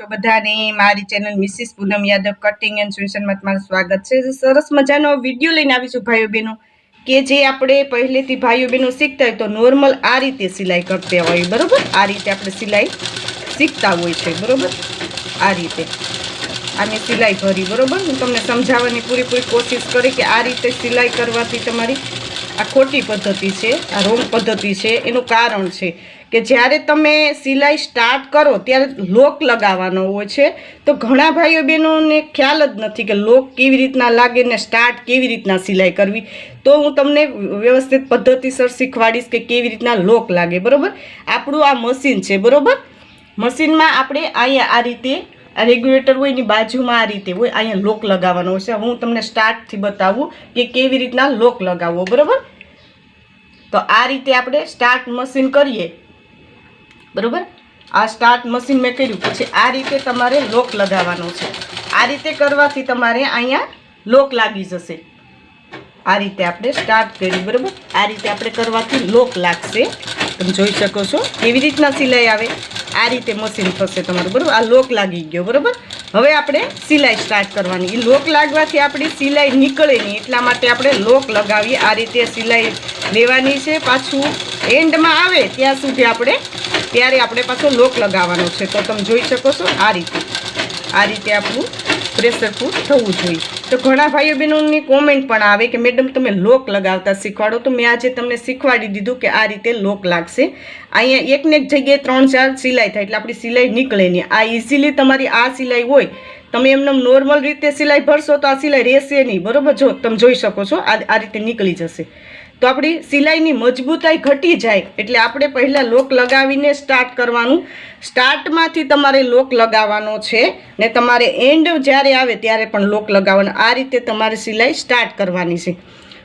છો બધાને, મારી channel Mrs Poonam Yadav cutting and સોલ્યુશનમાં તમારું સ્વાગત છે. સરસ મજાનો વીડિયો લઈને આવીશું ભાઈઓ બહેનો. કે જે આપણે પહેલેથી ભાઈઓ બહેનો શીખતા હોય તો નોર્મલ આ રીતે સિલાઈ કરતા હોય, બરાબર? આ રીતે આપણે સિલાઈ શીખતા હોય છે, બરાબર? આ રીતે. આની સિલાઈ ભરી બરાબર? હું તમને સમજાવવાની પૂરેપૂરી કોશિશ કરી કે આ રીતે સિલાઈ કરવાથી તમારી આ ખોટી પદ્ધતિ છે, આ રોંગ પદ્ધતિ છે, એનું કારણ છે. કે જ્યારે તમે સિલાઈ સ્ટાર્ટ કરો, ત્યારે લોક લગાવવાનો હોય છે. તો ઘણા ભાઈઓ બહેનોને ખ્યાલ જ નથી કે લોક કેવી રીતના લાગે ને સ્ટાર્ટ કેવી રીતના સિલાઈ કરવી. તો હું તમને વ્યવસ્થિત પદ્ધતિસર શીખવાડીશ કે કેવી રીતના લોક લાગે, બરાબર? આપણું આ મશીન છે, બરાબર? મશીનમાં આપણે અહીંયા આ રીતે, આ રેગ્યુલેટર હોય એની બાજુમાં આ રીતે હોય, અહીંયા લોક લગાવવાનો છે. હું તમને સ્ટાર્ટથી બતાવું કે કેવી રીતના લોક લગાવવો, બરાબર? તો આ રીતે આપણે સ્ટાર્ટ મશીન કરીએ. બરોબર? આ સ્ટાર્ટ મશીન મેં કર્યું. પછી આ રીતે તમારે લોક લગાવવાનો છે. આ રીતે કરવાથી તમારે અહીંયા લોક લાગી જશે. આ રીતે આપણે સ્ટાર્ટ કર્યું બરાબર? આ રીતે આપણે કરવાથી લોક લાગશે. તમે જોઈ શકો છો, કેવી રીતના સિલાઈ આવે. આ રીતે મશીન થશે તમારું, બરાબર? આ લોક લાગી ગયો, બરાબર? હવે આપણે સિલાઈ સ્ટાર્ટ કરવાની. એ લોક લાગવાથી આપણી સિલાઈ નીકળે નહીં. એટલા માટે આપણે લોક લગાવીએ. આ રીતે સિલાઈ લેવાની છે. પાછું એન્ડમાં આવે, ત્યાં સુધી આપણે ત્યારે આપણે પાછો લોક લગાવવાનો છે. તો તમે જોઈ શકો છો આ રીતે. આ રીતે આપણું પ્રેશર ફૂટ થવું જોઈએ. તો ઘણા ભાઈઓ બહેનોની કોમેન્ટ પણ આવે કે, મેડમ, તમે લોક લગાવતા શીખવાડો. તો મેં આજે તમને શીખવાડી દીધું કે આ રીતે લોક લાગશે. અહીંયા એકને એક જગ્યાએ ત્રણ ચાર સિલાઈ થાય એટલે આપણી સિલાઈ નીકળે નહીં. આ ઇઝીલી તમારી આ સિલાઈ હોય. તમે એમને નોર્મલ રીતે સિલાઈ ભરશો તો આ સિલાઈ રહેશે નહીં. બરોબર? જો, તમે જોઈ શકો છો આ રીતે નીકળી જશે. તો આપણી સિલાઈની મજબૂતાઈ ઘટી જાય એટલે આપણે પહેલાં લોક લગાવીને સ્ટાર્ટ કરવાનું. સ્ટાર્ટમાંથી તમારે લોક લગાવવાનો છે ને તમારે એન્ડ જ્યારે આવે ત્યારે પણ લોક લગાવવાનો. આ રીતે તમારે સિલાઈ સ્ટાર્ટ કરવાની છે.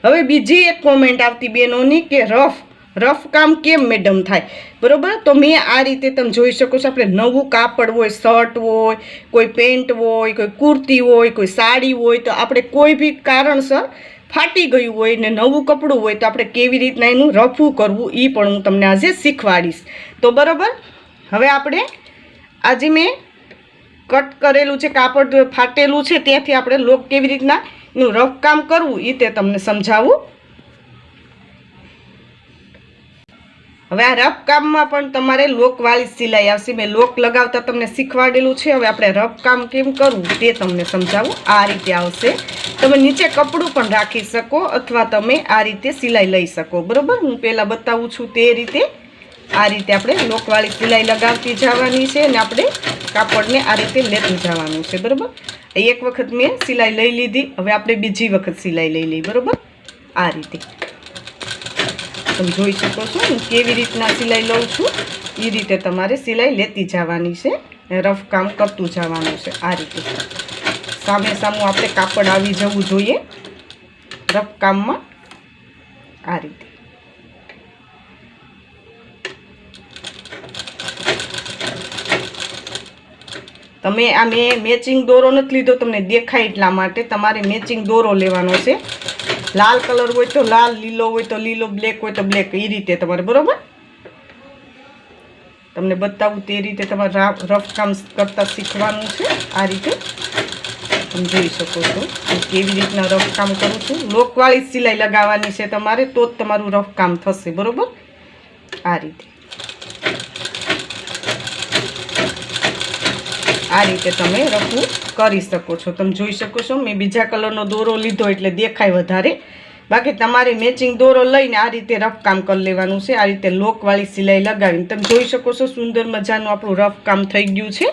હવે બીજી એક કોમેન્ટ આવતી બહેનોની કે રફ રફ કામ કેમ મેડમ થાય? બરાબર? તો મેં આ રીતે તમે જોઈ શકો છો, આપણે નવું કાપડ હોય શર્ટ હોય, કોઈ પેન્ટ હોય, કોઈ કુર્તી હોય, કોઈ સાડી હોય, તો આપણે કોઈ બી કારણસર ફાટી ગયું હોય ને નવું કપડું હોય તો આપણે કેવી રીતના એનું રફું કરવું એ પણ હું તમને આજે શીખવાડીશ. તો બરાબર? હવે આપણે આજે મેં કટ કરેલું છે, કાપડ ફાટેલું છે, ત્યાંથી આપણે લોક કેવી રીતના એનું રફ કામ કરવું એ તે તમને સમજાવું. હવે આ રફ કામમાં પણ તમારે લોકવાળી સિલાઈ આવશે. મેં લોક લગાવતા તમને શીખવાડેલું છે. હવે આપણે રફ કામ કેમ કરવું તે તમને સમજાવું. આ રીતે આવશે. તમે નીચે કપડું પણ રાખી શકો અથવા તમે આ રીતે સિલાઈ લઈ શકો. બરાબર? હું પહેલાં બતાવું છું તે રીતે. આ રીતે આપણે લોકવાળી સિલાઈ લગાવતી જવાની છે અને આપણે કાપડને આ રીતે લેતું જવાનું છે. બરાબર? એક વખત મેં સિલાઈ લઈ લીધી. હવે આપણે બીજી વખત સિલાઈ લઈ લઈ. બરાબર? આ રીતે. તમે જોઈ શકો છો હું કેવી રીતના સિલાઈ લઉં છું. એ રીતે તમારે સિલાઈ લેતી જવાની છે. રફ કામ કરતું જવાનું છે આ રીતે. સામે સામું આપણે કાપડ આવી જવું જોઈએ. રફ કામમાં આ રીતે. તમે આ મેં, મેચિંગ દોરો નથી લીધો, તમને દેખાય એટલા માટે તમારે મેચિંગ દોરો લેવાનો છે. લાલ કલર હોય તો લાલ, લીલો હોય તો લીલો બ્લેક હોય તો બ્લેક એ રીતે તમારે, બરોબર? તમને બતાવું તે રીતે તમારે રફ કામ કરતા શીખવાનું છે, આ રીતે. તમે જોઈ શકો છો કેવી રીતના રફ કામ કરું છું. લોકવાળી સિલાઈ લગાવવાની છે તમારે, તો જ તમારું રફ કામ થશે, બરોબર? આ રીતે. આ રીતે તમે રફું કરી શકો છો. તમે જોઈ શકો છો, મેં બીજા કલરનો દોરો લીધો એટલે દેખાય વધારે. બાકી તમારે મેચિંગ દોરો લઈને આ રીતે રફ કામ કરી લેવાનું છે. આ રીતે લોકવાળી સિલાઈ લગાવીને તમે જોઈ શકો છો, સુંદર મજાનું આપણું રફ કામ થઈ ગયું છે.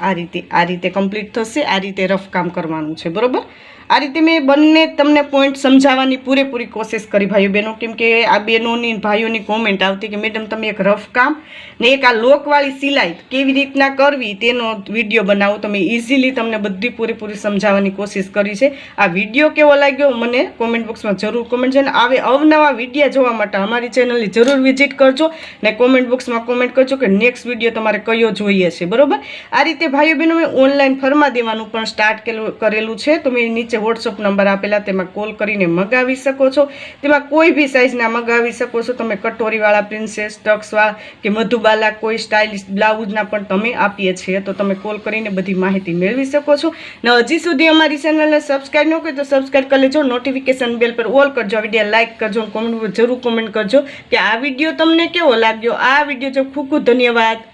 આ રીતે આ રીતે કમ્પ્લીટ થશે, આ રીતે રફ કામ કરવાનું છે, બરોબર? આ રીતે મેં બંને તમને પોઈન્ટ સમજાવવાની પૂરેપૂરી કોશિશ કરી, ભાઈઓ બહેનો. કેમ કે આ બહેનોની ભાઈઓની કોમેન્ટ આવતી કે, મેડમ, તમે એક રફ કામ ને એક આ લોકવાળી સિલાઈ કેવી રીતના કરવી તેનો વીડિયો બનાવો. તો મેં ઇઝીલી તમને બધી પૂરેપૂરી સમજાવવાની કોશિશ કરી છે. આ વીડિયો કેવો લાગ્યો મને કોમેન્ટ બોક્સમાં જરૂર કોમેન્ટ છે અને આવે અવનવા વિડીયા જોવા માટે અમારી ચેનલની જરૂર વિઝિટ કરજો ને કોમેન્ટ બોક્સમાં કોમેન્ટ કરજો કે નેક્સ્ટ વીડિયો તમારે કયો જોઈએ છે? બરોબર? આ રીતે ભાઈઓ બહેનો મેં ઓનલાઈન ફરમા દેવાનું પણ સ્ટાર્ટ કરેલું છે. તો મેં નીચે વોટ્સઅપ નંબર આપેલા, તેમાં કોલ કરીને મગાવી શકો છો. તેમાં કોઈ બી સાઇઝના મગાવી શકો છો. તમે કટોરીવાળા પ્રિન્સેસ ટક્સવાળા કે મધુબાલા, કોઈ સ્ટાઇલિશ બ્લાઉઝના પણ તમે આપીએ છીએ. તો તમે કોલ કરીને બધી માહિતી મેળવી શકો છો. ને, હજી સુધી અમારી ચેનલને સબસ્ક્રાઈબ ન કરી તો સબસ્ક્રાઈબ કરી લેજો. નોટિફિકેશન બેલ પર ઓલ કરજો. વીડિયો લાઇક કરજો કોમેન્ટ જરૂર કોમેન્ટ કરજો કે આ વીડિયો તમને કેવો લાગ્યો? આ વીડિયો જો ખૂબ ખૂબ ધન્યવાદ.